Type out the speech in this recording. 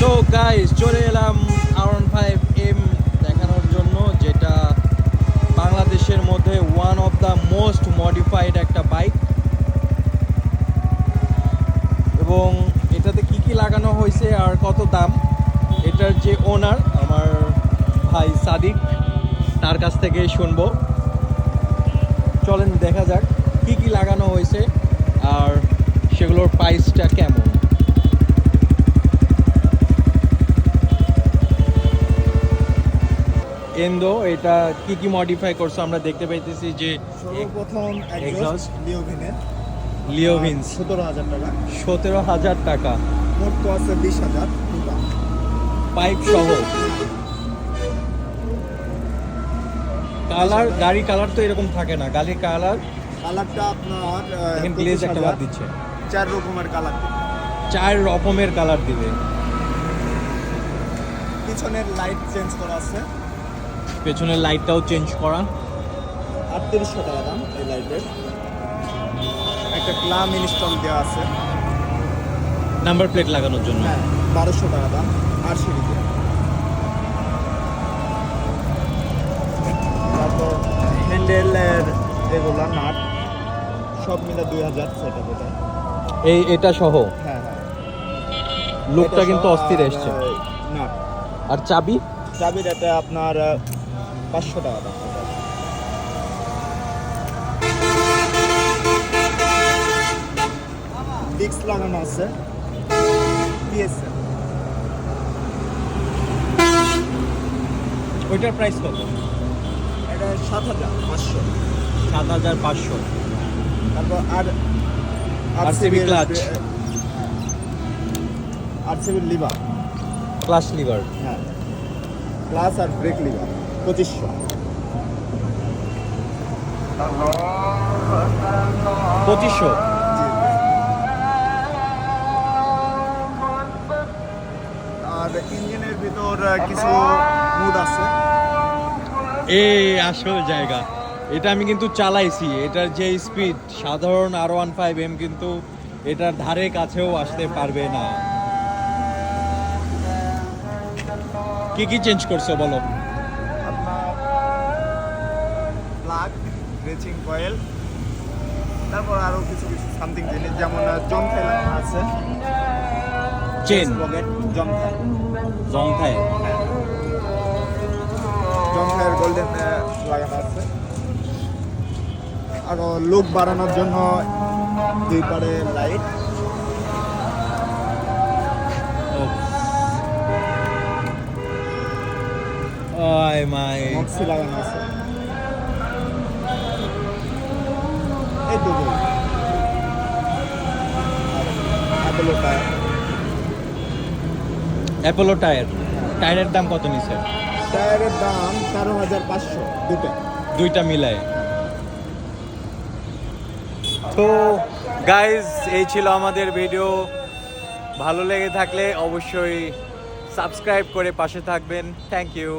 So guys চলে এলাম আর five M দেখানোর জন্য, যেটা বাংলাদেশের মধ্যে one of the most modified একটা বাইক এবং এটাতে কি কি লাগানো হয়েছে আর কত দাম? এটার যে ওনার আমার ভাই সাদিক, তার কাছ থেকে শুনব। চলেন দেখা যাক কি কি লাগানো হয়েছে আর সেগুলোর প্রাইসটা কেমন। এন্ডো এটা কি কি মডিফাই করছে আমরা দেখতে পাইতেছি যে সর্বপ্রথম Exhaust? এক্সস্ট লিওভিনের লিওভিন্স সতেরো হাজার টাকা। সতেরো হাজার টাকা। মোট আছে বিশ হাজার পাইপ সহ। কালার গাড়ি কালার তো এরকম থাকে না। গাড়ির কালার কালারটা আপনার দেখেন গ্লেজ একটা বাদ দিচ্ছে। চার রকমের কালার চার রকমের কালার দিবে। পিছনের লাইট চেঞ্জ করা আছে। পেছনের লাইটটাও চেঞ্জ করা। আটত্রিশশো টাকা দাম এই লাইটের। একটা ক্লাম ইনস্টল দেওয়া আছে। নাম্বার প্লেট লাগানোর জন্য। হ্যাঁ বারোশো টাকা দাম আর সিঁড়িতে তারপর হ্যান্ডেলের এগুলা নাট সব মিলে দুই হাজার সেটা বোধ এই এটা সহ? হ্যাঁ হ্যাঁ। লুকটা কিন্তু অস্থির এসছে। নাট আর চাবি? চাবির এটা আপনার পাঁচশো টাকা দাম। ডিস্ক লাগানো আছে। পিএসএল ওইটার প্রাইস কত? এটা সাত হাজার পাঁচশো। সাত হাজার পাঁচশো। তারপর আর RCB clutch। RCB lever. Clutch lever. হ্যাঁ। প্লাস আর ব্রেক লিভার। পঁচিশশো। পঁচিশশো? আর ইঞ্জিনের ভিতর কিছু মুড আছে। এই আসল জায়গা। এটা আমি কিন্তু চালাইছি। এটার যে স্পিড সাধারণ আর ওয়ান ফাইভ এম কিন্তু এটার ধারে কাছেও আসতে পারবে না। কি কি চেঞ্জ করছ বলো? Racing coil. তারপর আরও কিছু কিছু সামথিং জিনিস যেমন জং থাই লাগানো আছে চেন পকেট জং থাই জংথায় জং থাইয়ের গোল্ডেন লাগানো আছে। আরও লুক বাড়ানোর জন্য দুই পারে লাইট আয় মাই মক্সি লাগানো আছে। অ্যাপেলো টায়ার অ্যাপোলো টায়ার টায়ারের দাম কত নিছে? টায়ারের দাম তেরো হাজার পাঁচশো দুটো দুইটা মিলায়। তো গাইজ এই ছিল আমাদের ভিডিও ভালো লেগে থাকলে অবশ্যই সাবস্ক্রাইব করে পাশে থাকবেন। Thank you